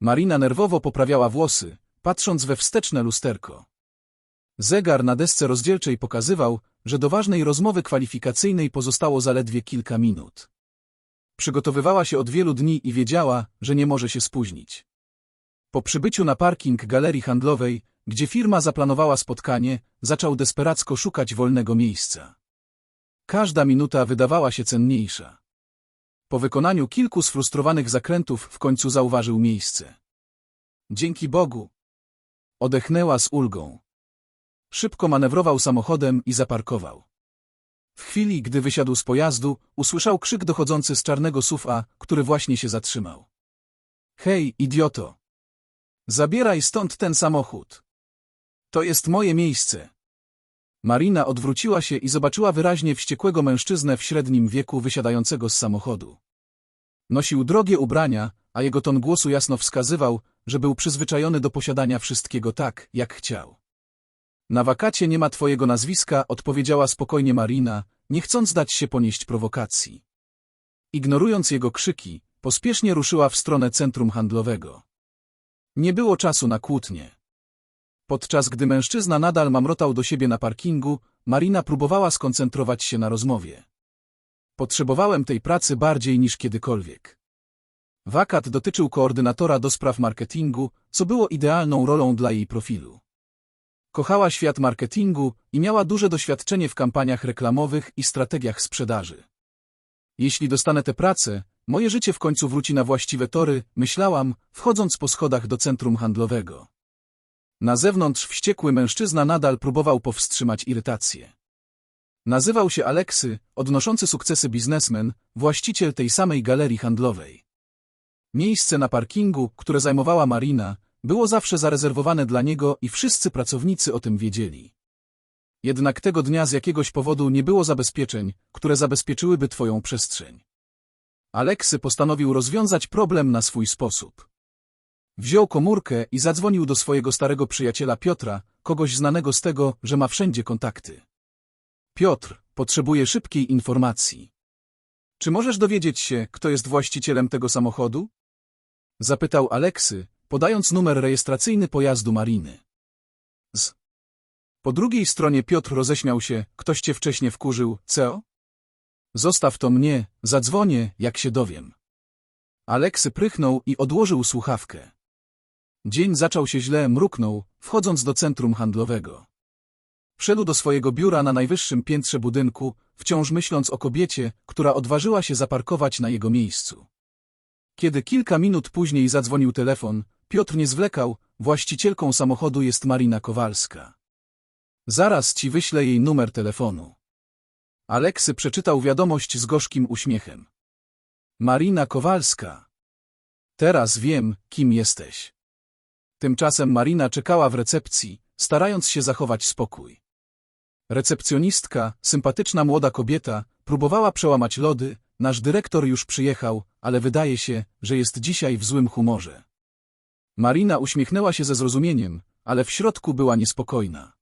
Marina nerwowo poprawiała włosy, patrząc we wsteczne lusterko. Zegar na desce rozdzielczej pokazywał, że do ważnej rozmowy kwalifikacyjnej pozostało zaledwie kilka minut. Przygotowywała się od wielu dni i wiedziała, że nie może się spóźnić. Po przybyciu na parking galerii handlowej, gdzie firma zaplanowała spotkanie, zaczął desperacko szukać wolnego miejsca. Każda minuta wydawała się cenniejsza. Po wykonaniu kilku sfrustrowanych zakrętów w końcu zauważył miejsce. Dzięki Bogu! Odechnęła z ulgą. Szybko manewrował samochodem i zaparkował. W chwili, gdy wysiadł z pojazdu, usłyszał krzyk dochodzący z czarnego sufa, który właśnie się zatrzymał. Hej, idioto! Zabieraj stąd ten samochód. To jest moje miejsce. Marina odwróciła się i zobaczyła wyraźnie wściekłego mężczyznę w średnim wieku wysiadającego z samochodu. Nosił drogie ubrania, a jego ton głosu jasno wskazywał, że był przyzwyczajony do posiadania wszystkiego tak, jak chciał. Na wakacie nie ma twojego nazwiska, odpowiedziała spokojnie Marina, nie chcąc dać się ponieść prowokacji. Ignorując jego krzyki, pospiesznie ruszyła w stronę centrum handlowego. Nie było czasu na kłótnie. Podczas gdy mężczyzna nadal mamrotał do siebie na parkingu, Marina próbowała skoncentrować się na rozmowie. Potrzebowałem tej pracy bardziej niż kiedykolwiek. Wakat dotyczył koordynatora do spraw marketingu, co było idealną rolą dla jej profilu. Kochała świat marketingu i miała duże doświadczenie w kampaniach reklamowych i strategiach sprzedaży. Jeśli dostanę tę pracę, moje życie w końcu wróci na właściwe tory, myślałam, wchodząc po schodach do centrum handlowego. Na zewnątrz wściekły mężczyzna nadal próbował powstrzymać irytację. Nazywał się Aleksy, odnoszący sukcesy biznesmen, właściciel tej samej galerii handlowej. Miejsce na parkingu, które zajmowała Marina, było zawsze zarezerwowane dla niego i wszyscy pracownicy o tym wiedzieli. Jednak tego dnia z jakiegoś powodu nie było zabezpieczeń, które zabezpieczyłyby twoją przestrzeń. Aleksy postanowił rozwiązać problem na swój sposób. Wziął komórkę i zadzwonił do swojego starego przyjaciela Piotra, kogoś znanego z tego, że ma wszędzie kontakty. Piotr, potrzebuje szybkiej informacji. Czy możesz dowiedzieć się, kto jest właścicielem tego samochodu? Zapytał Aleksy, podając numer rejestracyjny pojazdu Mariny. Z. Po drugiej stronie Piotr roześmiał się, ktoś cię wcześniej wkurzył, co? Zostaw to mnie, zadzwonię, jak się dowiem. Aleksy prychnął i odłożył słuchawkę. Dzień zaczął się źle, mruknął, wchodząc do centrum handlowego. Wszedł do swojego biura na najwyższym piętrze budynku, wciąż myśląc o kobiecie, która odważyła się zaparkować na jego miejscu. Kiedy kilka minut później zadzwonił telefon, Piotr nie zwlekał, właścicielką samochodu jest Marina Kowalska. Zaraz ci wyślę jej numer telefonu. Aleksy przeczytał wiadomość z gorzkim uśmiechem. Marina Kowalska. Teraz wiem, kim jesteś. Tymczasem Marina czekała w recepcji, starając się zachować spokój. Recepcjonistka, sympatyczna młoda kobieta, próbowała przełamać lody, nasz dyrektor już przyjechał, ale wydaje się, że jest dzisiaj w złym humorze. Marina uśmiechnęła się ze zrozumieniem, ale w środku była niespokojna.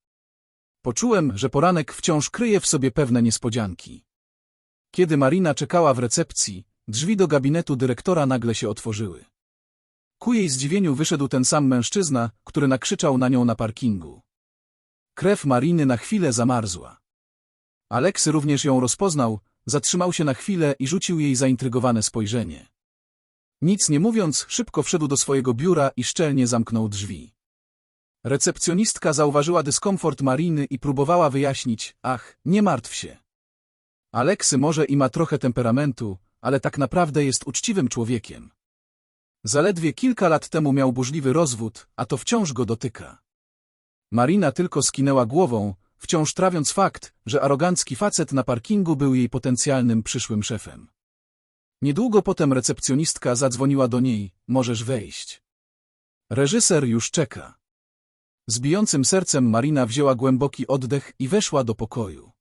Poczułem, że poranek wciąż kryje w sobie pewne niespodzianki. Kiedy Marina czekała w recepcji, drzwi do gabinetu dyrektora nagle się otworzyły. Ku jej zdziwieniu wyszedł ten sam mężczyzna, który nakrzyczał na nią na parkingu. Krew Mariny na chwilę zamarzła. Aleksy również ją rozpoznał, zatrzymał się na chwilę i rzucił jej zaintrygowane spojrzenie. Nic nie mówiąc, szybko wszedł do swojego biura i szczelnie zamknął drzwi. Recepcjonistka zauważyła dyskomfort Mariny i próbowała wyjaśnić, ach, nie martw się. Aleksy może i ma trochę temperamentu, ale tak naprawdę jest uczciwym człowiekiem. Zaledwie kilka lat temu miał burzliwy rozwód, a to wciąż go dotyka. Marina tylko skinęła głową, wciąż trawiąc fakt, że arogancki facet na parkingu był jej potencjalnym przyszłym szefem. Niedługo potem recepcjonistka zadzwoniła do niej, możesz wejść. Reżyser już czeka. Z bijącym sercem Marina wzięła głęboki oddech i weszła do pokoju.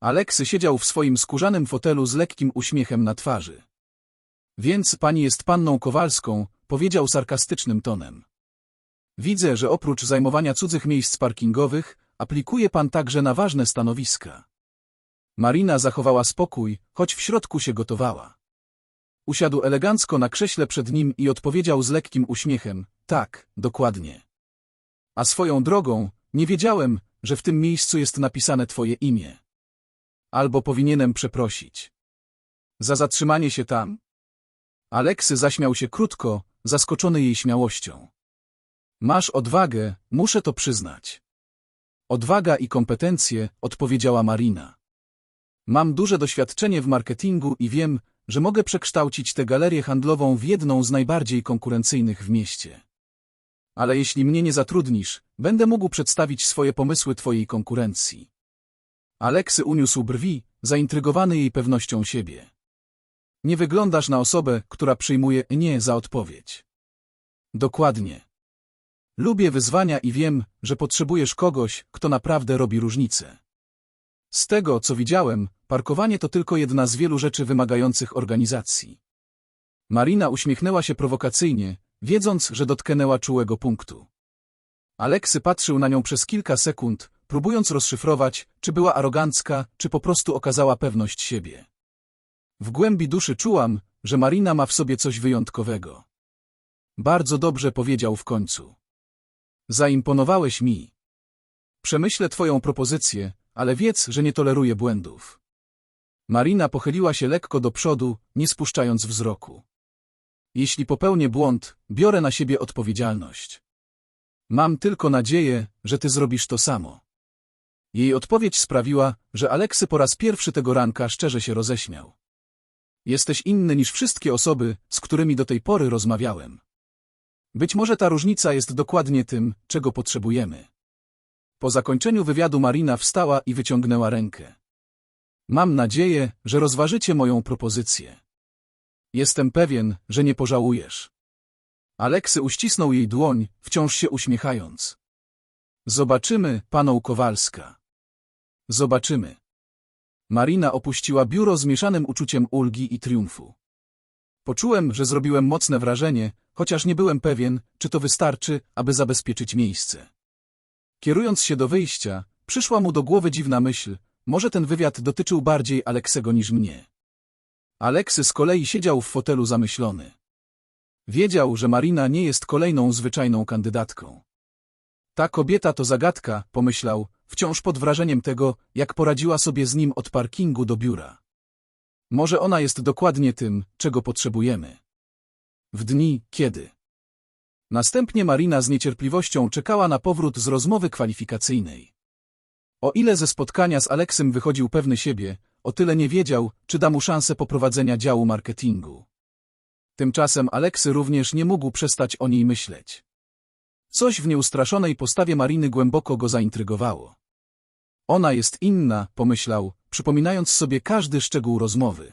Aleksy siedział w swoim skórzanym fotelu z lekkim uśmiechem na twarzy. Więc pani jest panną Kowalską, powiedział sarkastycznym tonem. Widzę, że oprócz zajmowania cudzych miejsc parkingowych, aplikuje pan także na ważne stanowiska. Marina zachowała spokój, choć w środku się gotowała. Usiadł elegancko na krześle przed nim i odpowiedział z lekkim uśmiechem, tak, dokładnie. A swoją drogą, nie wiedziałem, że w tym miejscu jest napisane twoje imię. Albo powinienem przeprosić. Za zatrzymanie się tam? Aleksy zaśmiał się krótko, zaskoczony jej śmiałością. Masz odwagę, muszę to przyznać. Odwaga i kompetencje, odpowiedziała Marina. Mam duże doświadczenie w marketingu i wiem, że mogę przekształcić tę galerię handlową w jedną z najbardziej konkurencyjnych w mieście. Ale jeśli mnie nie zatrudnisz, będę mógł przedstawić swoje pomysły twojej konkurencji. Aleksy uniósł brwi, zaintrygowany jej pewnością siebie. Nie wyglądasz na osobę, która przyjmuje nie za odpowiedź. Dokładnie. Lubię wyzwania i wiem, że potrzebujesz kogoś, kto naprawdę robi różnicę. Z tego, co widziałem, parkowanie to tylko jedna z wielu rzeczy wymagających organizacji. Marina uśmiechnęła się prowokacyjnie, wiedząc, że dotknęła czułego punktu. Aleksy patrzył na nią przez kilka sekund, próbując rozszyfrować, czy była arogancka, czy po prostu okazała pewność siebie. W głębi duszy czułam, że Marina ma w sobie coś wyjątkowego. Bardzo dobrze powiedział w końcu. Zaimponowałeś mi. Przemyślę twoją propozycję, ale wiedz, że nie toleruję błędów. Marina pochyliła się lekko do przodu, nie spuszczając wzroku. Jeśli popełnię błąd, biorę na siebie odpowiedzialność. Mam tylko nadzieję, że ty zrobisz to samo. Jej odpowiedź sprawiła, że Aleksy po raz pierwszy tego ranka szczerze się roześmiał. Jesteś inny niż wszystkie osoby, z którymi do tej pory rozmawiałem. Być może ta różnica jest dokładnie tym, czego potrzebujemy. Po zakończeniu wywiadu Marina wstała i wyciągnęła rękę. Mam nadzieję, że rozważycie moją propozycję. Jestem pewien, że nie pożałujesz. Aleksy uścisnął jej dłoń, wciąż się uśmiechając. Zobaczymy, paną Kowalska. Zobaczymy. Marina opuściła biuro z mieszanym uczuciem ulgi i triumfu. Poczułem, że zrobiłem mocne wrażenie, chociaż nie byłem pewien, czy to wystarczy, aby zabezpieczyć miejsce. Kierując się do wyjścia, przyszła mu do głowy dziwna myśl, może ten wywiad dotyczył bardziej Aleksego niż mnie. Aleksy z kolei siedział w fotelu zamyślony. Wiedział, że Marina nie jest kolejną zwyczajną kandydatką. Ta kobieta to zagadka, pomyślał, wciąż pod wrażeniem tego, jak poradziła sobie z nim od parkingu do biura. Może ona jest dokładnie tym, czego potrzebujemy. W dni, kiedy. Następnie Marina z niecierpliwością czekała na powrót z rozmowy kwalifikacyjnej. O ile ze spotkania z Aleksem wychodził pewny siebie, o tyle nie wiedział, czy da mu szansę poprowadzenia działu marketingu. Tymczasem Aleksy również nie mógł przestać o niej myśleć. Coś w nieustraszonej postawie Mariny głęboko go zaintrygowało. Ona jest inna, pomyślał, przypominając sobie każdy szczegół rozmowy.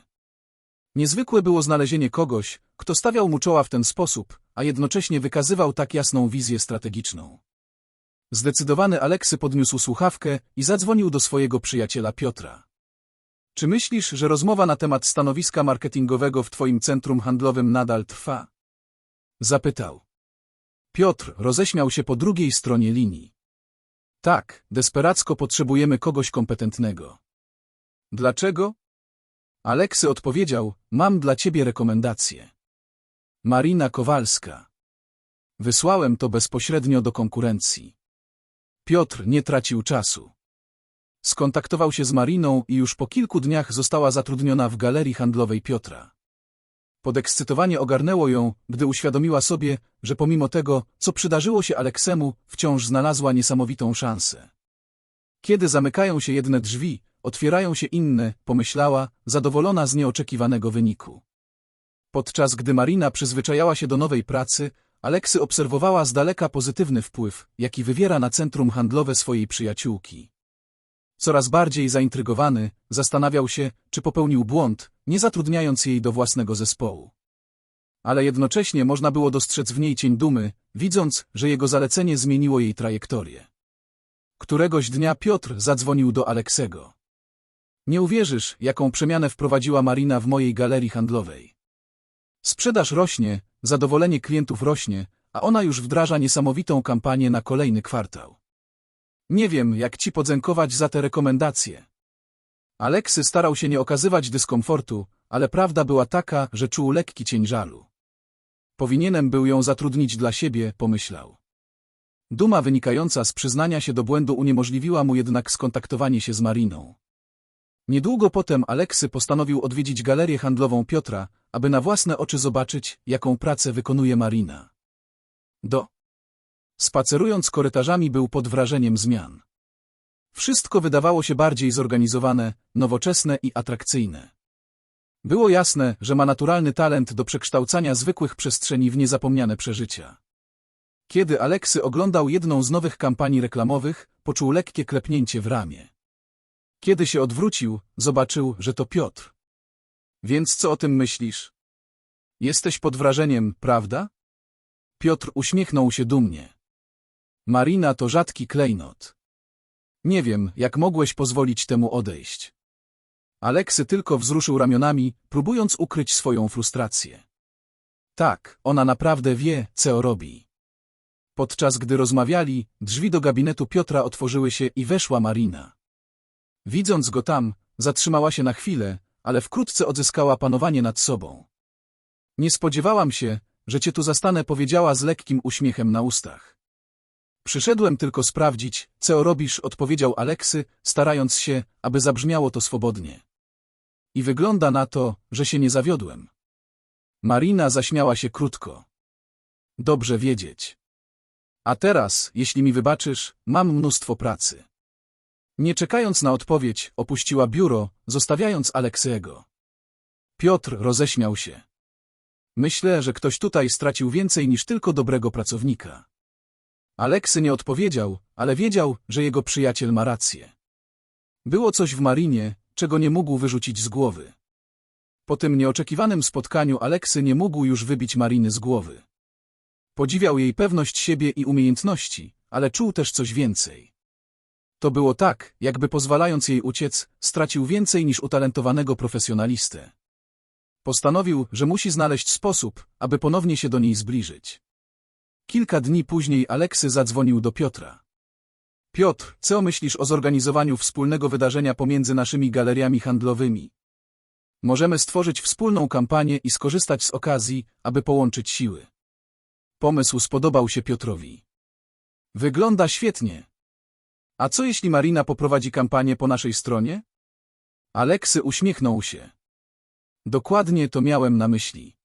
Niezwykłe było znalezienie kogoś, kto stawiał mu czoła w ten sposób, a jednocześnie wykazywał tak jasną wizję strategiczną. Zdecydowany Aleksy podniósł słuchawkę i zadzwonił do swojego przyjaciela Piotra. Czy myślisz, że rozmowa na temat stanowiska marketingowego w twoim centrum handlowym nadal trwa? Zapytał. Piotr roześmiał się po drugiej stronie linii. Tak, desperacko potrzebujemy kogoś kompetentnego. Dlaczego? Aleksy odpowiedział, mam dla ciebie rekomendację. Marina Kowalska. Wysłałem to bezpośrednio do konkurencji. Piotr nie tracił czasu. Skontaktował się z Mariną i już po kilku dniach została zatrudniona w galerii handlowej Piotra. Podekscytowanie ogarnęło ją, gdy uświadomiła sobie, że pomimo tego, co przydarzyło się Aleksemu, wciąż znalazła niesamowitą szansę. Kiedy zamykają się jedne drzwi, otwierają się inne, pomyślała, zadowolona z nieoczekiwanego wyniku. Podczas gdy Marina przyzwyczajała się do nowej pracy, Aleksy obserwowała z daleka pozytywny wpływ, jaki wywiera na centrum handlowe swojej przyjaciółki. Coraz bardziej zaintrygowany, zastanawiał się, czy popełnił błąd, nie zatrudniając jej do własnego zespołu. Ale jednocześnie można było dostrzec w niej cień dumy, widząc, że jego zalecenie zmieniło jej trajektorię. Któregoś dnia Piotr zadzwonił do Aleksego. Nie uwierzysz, jaką przemianę wprowadziła Marina w mojej galerii handlowej. Sprzedaż rośnie, zadowolenie klientów rośnie, a ona już wdraża niesamowitą kampanię na kolejny kwartał. Nie wiem, jak ci podziękować za te rekomendacje. Aleksy starał się nie okazywać dyskomfortu, ale prawda była taka, że czuł lekki cień żalu. Powinienem był ją zatrudnić dla siebie, pomyślał. Duma wynikająca z przyznania się do błędu uniemożliwiła mu jednak skontaktowanie się z Mariną. Niedługo potem Aleksy postanowił odwiedzić galerię handlową Piotra, aby na własne oczy zobaczyć, jaką pracę wykonuje Marina. Do. Spacerując korytarzami był pod wrażeniem zmian. Wszystko wydawało się bardziej zorganizowane, nowoczesne i atrakcyjne. Było jasne, że ma naturalny talent do przekształcania zwykłych przestrzeni w niezapomniane przeżycia. Kiedy Aleksy oglądał jedną z nowych kampanii reklamowych, poczuł lekkie klepnięcie w ramię. Kiedy się odwrócił, zobaczył, że to Piotr. Więc co o tym myślisz? Jesteś pod wrażeniem, prawda? Piotr uśmiechnął się dumnie. Marina to rzadki klejnot. Nie wiem, jak mogłeś pozwolić temu odejść. Aleksy tylko wzruszył ramionami, próbując ukryć swoją frustrację. Tak, ona naprawdę wie, co robi. Podczas gdy rozmawiali, drzwi do gabinetu Piotra otworzyły się i weszła Marina. Widząc go tam, zatrzymała się na chwilę, ale wkrótce odzyskała panowanie nad sobą. Nie spodziewałam się, że cię tu zastanę, powiedziała z lekkim uśmiechem na ustach. Przyszedłem tylko sprawdzić, co robisz, odpowiedział Aleksy, starając się, aby zabrzmiało to swobodnie. I wygląda na to, że się nie zawiodłem. Marina zaśmiała się krótko. Dobrze wiedzieć. A teraz, jeśli mi wybaczysz, mam mnóstwo pracy. Nie czekając na odpowiedź, opuściła biuro, zostawiając Aleksego. Piotr roześmiał się. Myślę, że ktoś tutaj stracił więcej niż tylko dobrego pracownika. Aleksy nie odpowiedział, ale wiedział, że jego przyjaciel ma rację. Było coś w Marinie, czego nie mógł wyrzucić z głowy. Po tym nieoczekiwanym spotkaniu Aleksy nie mógł już wybić Mariny z głowy. Podziwiał jej pewność siebie i umiejętności, ale czuł też coś więcej. To było tak, jakby pozwalając jej uciec, stracił więcej niż utalentowanego profesjonalistę. Postanowił, że musi znaleźć sposób, aby ponownie się do niej zbliżyć. Kilka dni później Aleksy zadzwonił do Piotra. Piotr, co myślisz o zorganizowaniu wspólnego wydarzenia pomiędzy naszymi galeriami handlowymi? Możemy stworzyć wspólną kampanię i skorzystać z okazji, aby połączyć siły. Pomysł spodobał się Piotrowi. Wygląda świetnie. A co jeśli Marina poprowadzi kampanię po naszej stronie? Aleksy uśmiechnął się. Dokładnie to miałem na myśli.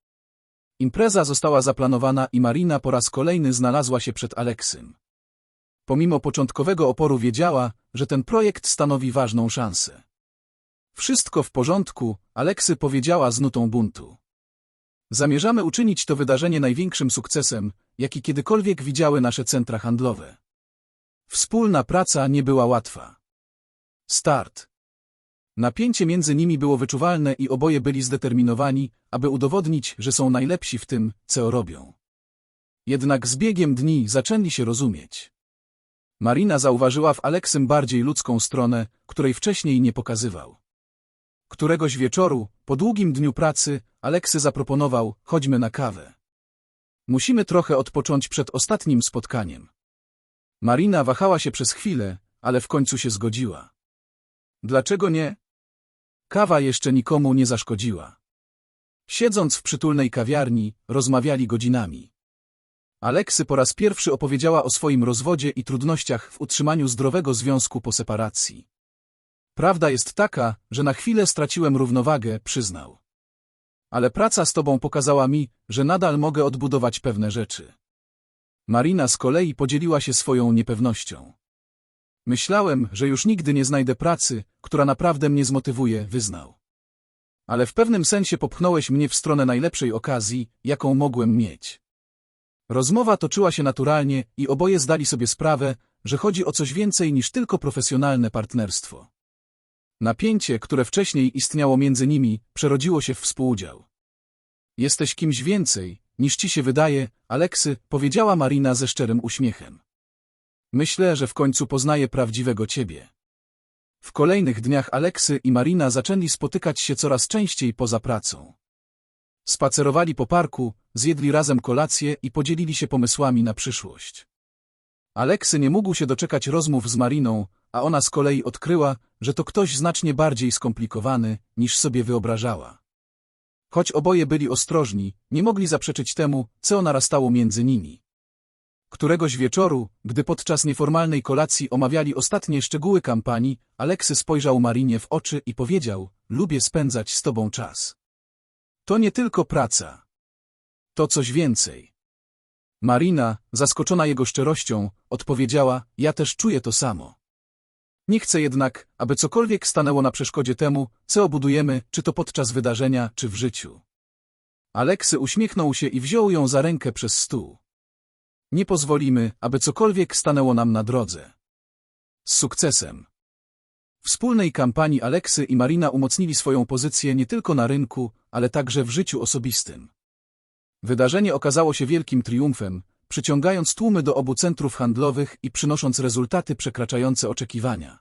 Impreza została zaplanowana i Marina po raz kolejny znalazła się przed Aleksym. Pomimo początkowego oporu wiedziała, że ten projekt stanowi ważną szansę. Wszystko w porządku, Aleksy powiedziała z nutą buntu. Zamierzamy uczynić to wydarzenie największym sukcesem, jaki kiedykolwiek widziały nasze centra handlowe. Wspólna praca nie była łatwa. Start. Napięcie między nimi było wyczuwalne i oboje byli zdeterminowani, aby udowodnić, że są najlepsi w tym, co robią. Jednak z biegiem dni zaczęli się rozumieć. Marina zauważyła w Aleksym bardziej ludzką stronę, której wcześniej nie pokazywał. Któregoś wieczoru, po długim dniu pracy, Aleksy zaproponował, chodźmy na kawę. Musimy trochę odpocząć przed ostatnim spotkaniem. Marina wahała się przez chwilę, ale w końcu się zgodziła. Dlaczego nie? Kawa jeszcze nikomu nie zaszkodziła. Siedząc w przytulnej kawiarni, rozmawiali godzinami. Aleksy po raz pierwszy opowiedziała o swoim rozwodzie i trudnościach w utrzymaniu zdrowego związku po separacji. Prawda jest taka, że na chwilę straciłem równowagę, przyznał. Ale praca z tobą pokazała mi, że nadal mogę odbudować pewne rzeczy. Marina z kolei podzieliła się swoją niepewnością. Myślałem, że już nigdy nie znajdę pracy, która naprawdę mnie zmotywuje, wyznał. Ale w pewnym sensie popchnąłeś mnie w stronę najlepszej okazji, jaką mogłem mieć. Rozmowa toczyła się naturalnie i oboje zdali sobie sprawę, że chodzi o coś więcej niż tylko profesjonalne partnerstwo. Napięcie, które wcześniej istniało między nimi, przerodziło się w współudział. Jesteś kimś więcej, niż ci się wydaje, Aleksy, powiedziała Marina ze szczerym uśmiechem. Myślę, że w końcu poznaję prawdziwego ciebie. W kolejnych dniach Aleksy i Marina zaczęli spotykać się coraz częściej poza pracą. Spacerowali po parku, zjedli razem kolację i podzielili się pomysłami na przyszłość. Aleksy nie mógł się doczekać rozmów z Mariną, a ona z kolei odkryła, że to ktoś znacznie bardziej skomplikowany, niż sobie wyobrażała. Choć oboje byli ostrożni, nie mogli zaprzeczyć temu, co narastało między nimi. Któregoś wieczoru, gdy podczas nieformalnej kolacji omawiali ostatnie szczegóły kampanii, Aleksy spojrzał Marinie w oczy i powiedział, lubię spędzać z tobą czas. To nie tylko praca. To coś więcej. Marina, zaskoczona jego szczerością, odpowiedziała, ja też czuję to samo. Nie chcę jednak, aby cokolwiek stanęło na przeszkodzie temu, co obudujemy, czy to podczas wydarzenia, czy w życiu. Aleksy uśmiechnął się i wziął ją za rękę przez stół. Nie pozwolimy, aby cokolwiek stanęło nam na drodze. Z sukcesem. Wspólnej kampanii Aleksy i Marina umocnili swoją pozycję nie tylko na rynku, ale także w życiu osobistym. Wydarzenie okazało się wielkim triumfem, przyciągając tłumy do obu centrów handlowych i przynosząc rezultaty przekraczające oczekiwania.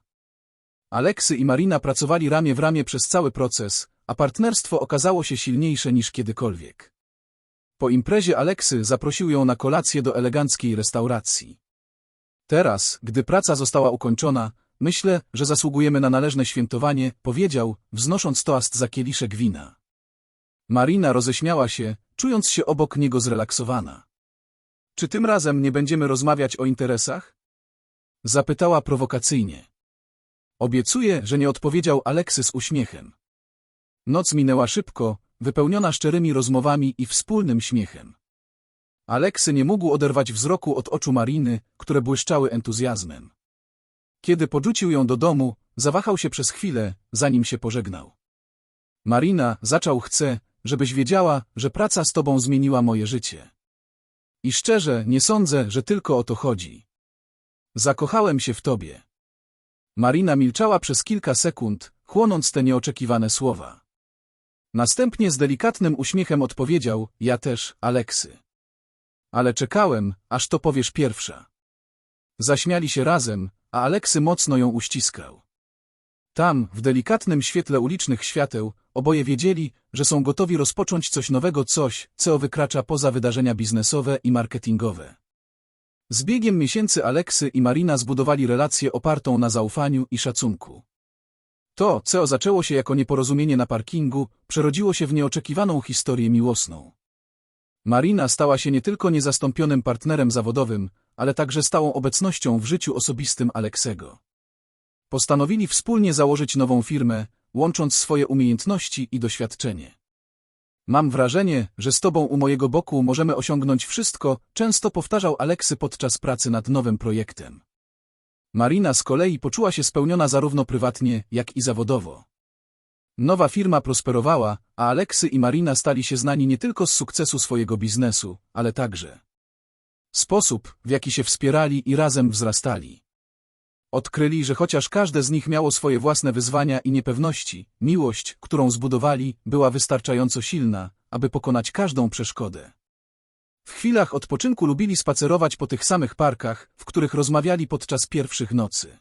Aleksy i Marina pracowali ramię w ramię przez cały proces, a partnerstwo okazało się silniejsze niż kiedykolwiek. Po imprezie Aleksy zaprosił ją na kolację do eleganckiej restauracji. Teraz, gdy praca została ukończona, myślę, że zasługujemy na należne świętowanie, powiedział, wznosząc toast za kieliszek wina. Marina roześmiała się, czując się obok niego zrelaksowana. Czy tym razem nie będziemy rozmawiać o interesach? Zapytała prowokacyjnie. Obiecuję, że nie odpowiedział Aleksy z uśmiechem. Noc minęła szybko, wypełniona szczerymi rozmowami i wspólnym śmiechem. Aleksy nie mógł oderwać wzroku od oczu Mariny, które błyszczały entuzjazmem. Kiedy porzucił ją do domu, zawahał się przez chwilę, zanim się pożegnał. Marina, zaczął chcę, żebyś wiedziała, że praca z tobą zmieniła moje życie. I szczerze, nie sądzę, że tylko o to chodzi. Zakochałem się w tobie. Marina milczała przez kilka sekund, chłonąc te nieoczekiwane słowa. Następnie z delikatnym uśmiechem odpowiedział, ja też, Aleksy. Ale czekałem, aż to powiesz pierwsza. Zaśmiali się razem, a Aleksy mocno ją uściskał. Tam, w delikatnym świetle ulicznych świateł, oboje wiedzieli, że są gotowi rozpocząć coś nowego, coś, co wykracza poza wydarzenia biznesowe i marketingowe. Z biegiem miesięcy Aleksy i Marina zbudowali relację opartą na zaufaniu i szacunku. To, co zaczęło się jako nieporozumienie na parkingu, przerodziło się w nieoczekiwaną historię miłosną. Marina stała się nie tylko niezastąpionym partnerem zawodowym, ale także stałą obecnością w życiu osobistym Aleksego. Postanowili wspólnie założyć nową firmę, łącząc swoje umiejętności i doświadczenie. Mam wrażenie, że z tobą u mojego boku możemy osiągnąć wszystko, często powtarzał Aleksy podczas pracy nad nowym projektem. Marina z kolei poczuła się spełniona zarówno prywatnie, jak i zawodowo. Nowa firma prosperowała, a Aleksy i Marina stali się znani nie tylko z sukcesu swojego biznesu, ale także sposób, w jaki się wspierali i razem wzrastali. Odkryli, że chociaż każde z nich miało swoje własne wyzwania i niepewności, miłość, którą zbudowali, była wystarczająco silna, aby pokonać każdą przeszkodę. W chwilach odpoczynku lubili spacerować po tych samych parkach, w których rozmawiali podczas pierwszych nocy.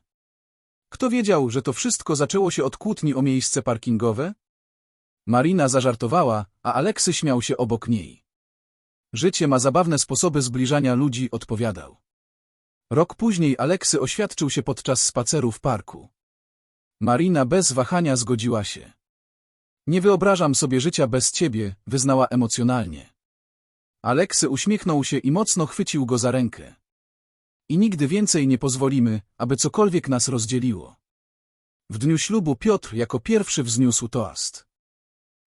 Kto wiedział, że to wszystko zaczęło się od kłótni o miejsce parkingowe? Marina zażartowała, a Aleksy śmiał się obok niej. Życie ma zabawne sposoby zbliżania ludzi, odpowiadał. Rok później Aleksy oświadczył się podczas spaceru w parku. Marina bez wahania zgodziła się. Nie wyobrażam sobie życia bez ciebie, wyznała emocjonalnie. Aleksy uśmiechnął się i mocno chwycił go za rękę. I nigdy więcej nie pozwolimy, aby cokolwiek nas rozdzieliło. W dniu ślubu Piotr jako pierwszy wzniósł toast.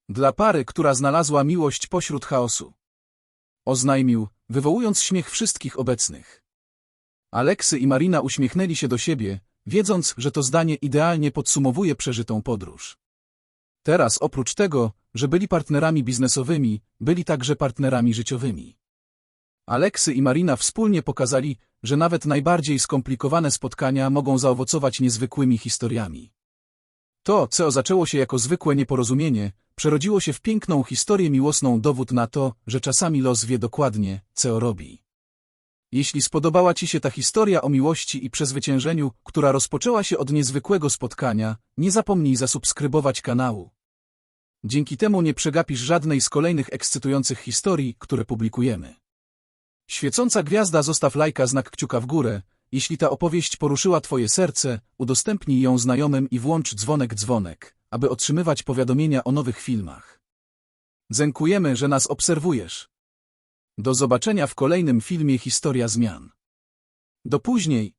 Dla pary, która znalazła miłość pośród chaosu. Oznajmił, wywołując śmiech wszystkich obecnych. Aleksy i Marina uśmiechnęli się do siebie, wiedząc, że to zdanie idealnie podsumowuje przeżytą podróż. Teraz oprócz tego, że byli partnerami biznesowymi, byli także partnerami życiowymi. Aleksy i Marina wspólnie pokazali, że nawet najbardziej skomplikowane spotkania mogą zaowocować niezwykłymi historiami. To, co zaczęło się jako zwykłe nieporozumienie, przerodziło się w piękną historię miłosną dowód na to, że czasami los wie dokładnie, co robi. Jeśli spodobała Ci się ta historia o miłości i przezwyciężeniu, która rozpoczęła się od niezwykłego spotkania, nie zapomnij zasubskrybować kanału. Dzięki temu nie przegapisz żadnej z kolejnych ekscytujących historii, które publikujemy. Świecąca gwiazda zostaw lajka znak kciuka w górę, jeśli ta opowieść poruszyła Twoje serce, udostępnij ją znajomym i włącz dzwonek dzwonek, aby otrzymywać powiadomienia o nowych filmach. Dziękujemy, że nas obserwujesz. Do zobaczenia w kolejnym filmie Historia Zmian. Do później,